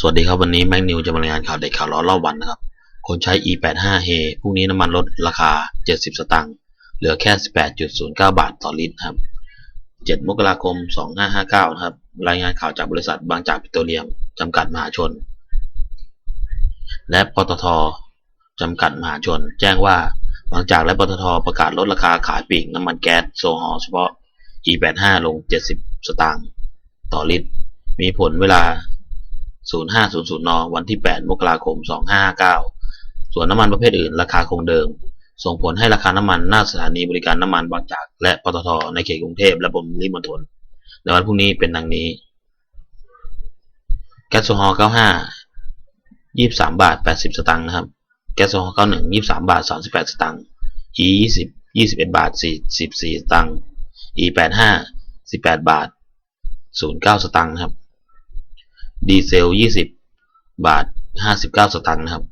สวัสดีครับวันนี้แม็กนิวจะมารายงานข่าวเด็ดข่าวร้อนรอบวันนะครับ คนใช้ e85 เฮพรุ่งนี้น้ำมันลดราคา 70 สตางค์เหลือแค่ 18.09 บาทต่อลิตรครับ 7 มกราคม 2559 นะครับ รายงานข่าวจากบริษัทบางจากปิโตรเลียม จำกัดมหาชน และปตทจำกัดมหาชน แจ้งว่าบางจากและปตทประกาศลดราคาขายปลีกน้ำมันแก๊สโซฮอล์เฉพาะ e85 ลง 70 สตางค์ต่อลิตร มีผลเวลา 0500 น วันที่ 8 มกราคม 2559 ส่วนน้ำมันประเภทอื่นราคาคงเดิม ส่งผลให้ราคาน้ำมันหน้าสถานีบริการน้ำมันบางจาก และปตทในเขตกรุงเทพและปริมณฑลในวันพรุ่งนี้เป็นดังนี้ แก๊สโซฮอล์95 23 บาท 80 สตางค์นะครับ แก๊สโซฮอล์91 23 บาท 38 สตางค์ E 20 21 บาท 44 สตางค์ E 85 18 บาท 09 สตางค์นะครับ ดีเซล 20 บาท 59 สตางค์นะครับ